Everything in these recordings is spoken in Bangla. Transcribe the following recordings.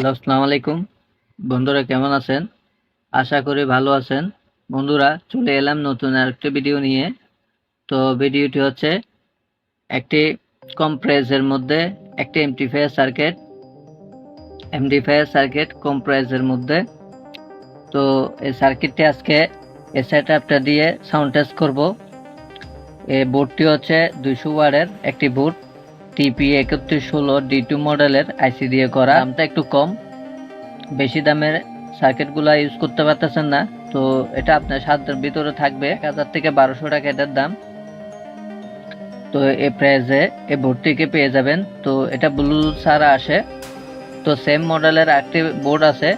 হ্যালো, আসসালামু আলাইকুম। বন্ধুরা কেমন আছেন? আশা করি ভালো আছেন। বন্ধুরা, চলে এলাম নতুন আরেকটি ভিডিও নিয়ে। তো ভিডিওটি হচ্ছে একটি কম প্রাইসের মধ্যে একটি এমটিফায়ার সার্কিট এমডিফায়ার সার্কিট কম প্রাইসের মধ্যে। তো এই সার্কিটটি আজকে এই সেট আপটা দিয়ে সাউন্ড টেস্ট করব। এই বোর্ডটি হচ্ছে দুইশো ওয়ার্ডের একটি বোর্ড টিপি একত্রিশ ষোলো ডি টু মডেলের আইসি দিয়ে করা। দামটা একটু কম। বেশি দামের সার্কিটগুলো ইউজ করতে পারতেছেন না। তো এটা আপনার সাধ্যের ভিতরে থাকবে। এক হাজার থেকে বারোশো টাকা এটার দাম। তো এই প্রাইসে এই বোর্ডটিকে পেয়ে যাবেন। তো এটা ব্লুটুথ ছাড়া আসে। তো সেম মডেলের একটি বোর্ড আছে।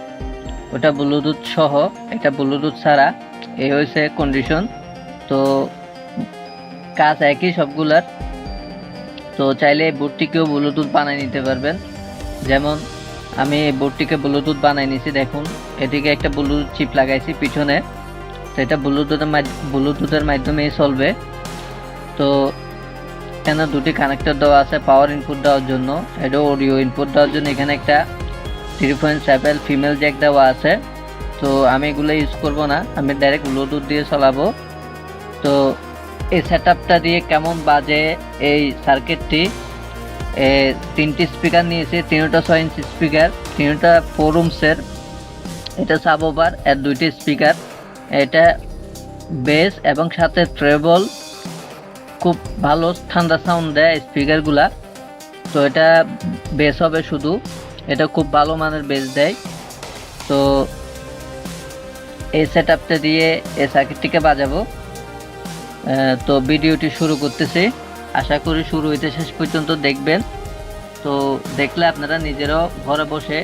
ওটা ব্লুটুথ সহ। এটা ব্লুটুথ ছাড়া। এই হয়েছে কন্ডিশন তো কাজ একই সবগুলার। তো চাইলে এই বোর্ডটিকেও ব্লুটুথ বানিয়ে নিতে পারবেন। যেমন, আমি এই বোর্ডটিকে ব্লুটুথ বানিয়ে নিছি, দেখুন। এটিকে একটা ব্লুটুথ চিপ লাগাইছি পিছনে। তো এটা ব্লুটুথের ব্লুটুথের মাধ্যমেই চলবে। তো এখানে দুটি কানেক্টর দেওয়া আছে পাওয়ার ইনপুট দেওয়ার জন্য। এটা অডিও ইনপুট দেওয়ার জন্য। এখানে একটা three point seven female jack দেওয়া আছে। তো আমি এগুলো ইউজ করব না। আমি ডাইরেক্ট ব্লুটুথ দিয়ে চালাবো। তো এই সেট দিয়ে কেমন বাজে এই সার্কিটটি তিনটি স্পিকার নিয়েছে, তিনটা ছয় ইঞ্চি স্পিকার তিনটা ফোর রুমসের এটা সাব ওভার এর দুইটি স্পিকার এটা বেস এবং সাথে ট্রেবল খুব ভালো ঠান্ডা সাউন্ড দেয় স্পিকারগুলা তো এটা বেস হবে শুধু। এটা খুব ভালো মানের বেস দেয়। তো এই সেট দিয়ে এই সার্কিটটিকে বাজাবো। তো ভিডিওটি শুরু করতেছি। আশা করি শুরু হইতে শেষ পর্যন্ত দেখবেন। তো দেখলে আপনারা নিজেরাও ঘরে বসে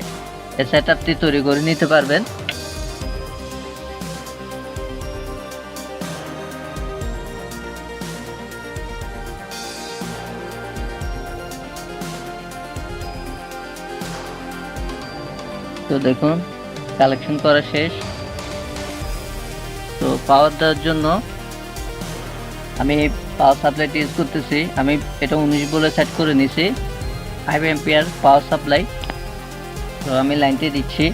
সেট তৈরি করে নিতে পারবেন। তো দেখুন কালেকশন করা শেষ। তো পাওয়ার দেওয়ার জন্য আমি পাওয়ার সাপ্লাইটি ইউজ করতেছি। আমি এটা উনিশ বলে সেট করে নিছি। ফাইভ এম্পিয়ার পাওয়ার সাপ্লাই তো আমি লাইনটি দিচ্ছি।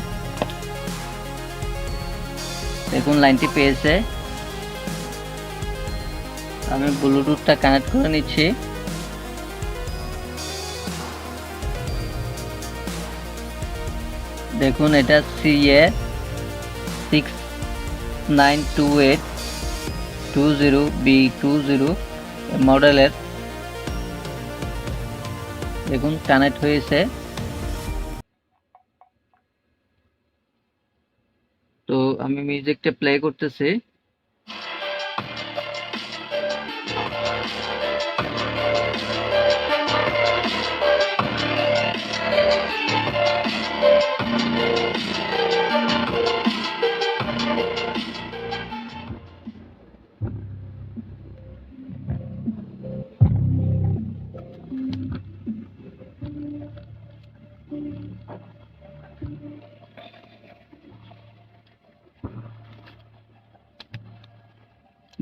দেখুন লাইনটি পেয়েছে। আমি ব্লুটুথটা কানেক্ট করে নিচ্ছি। দেখুন, এটা CA six nine two eight two zero B two zero মডেলের দেখুন কানেক্ট হয়েছে। তো আমি মিউজিকটা প্লে করতেছি।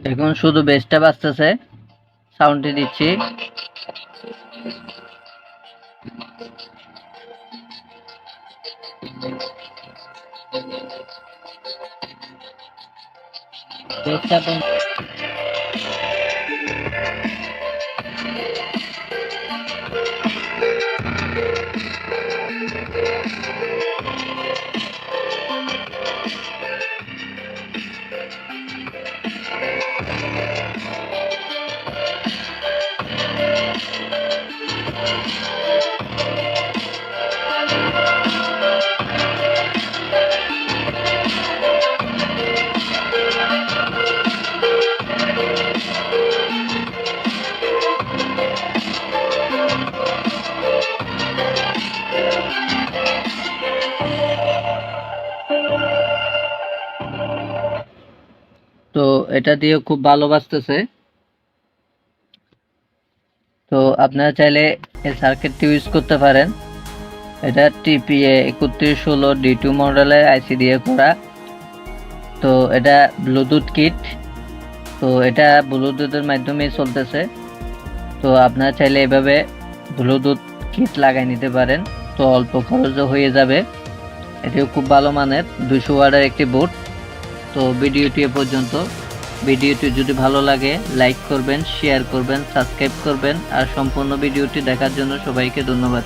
দেখুন শুধু বেসটা বাজতেছে সাউন্ডটি দিচ্ছি। বেসটা তো এটা দিয়ে খুব ভালো বাজতেছে তো আপনারা চাইলে এই সার্কিটটি ইউজ করতে পারেন। এটা টিপিএ একত্রিশ ষোলো ডি টু মডেলের আইসি দিয়ে করা। তো এটা ব্লুটুথ কিট। তো এটা ব্লুটুথের মাধ্যমেই চলতেছে। তো আপনারা চাইলে এভাবে ব্লুটুথ কিট লাগাই নিতে পারেন। তো অল্প খরচও হয়ে যাবে। এটিও খুব ভালো মানের। দুশো ওয়ার্ডের একটি বোর্ড। তো ভিডিওটি এ পর্যন্ত। ভিডিওটি যদি ভালো লাগে, লাইক করবেন, শেয়ার করবেন, সাবস্ক্রাইব করবেন, আর সম্পূর্ণ ভিডিওটি দেখার জন্য সবাইকে ধন্যবাদ।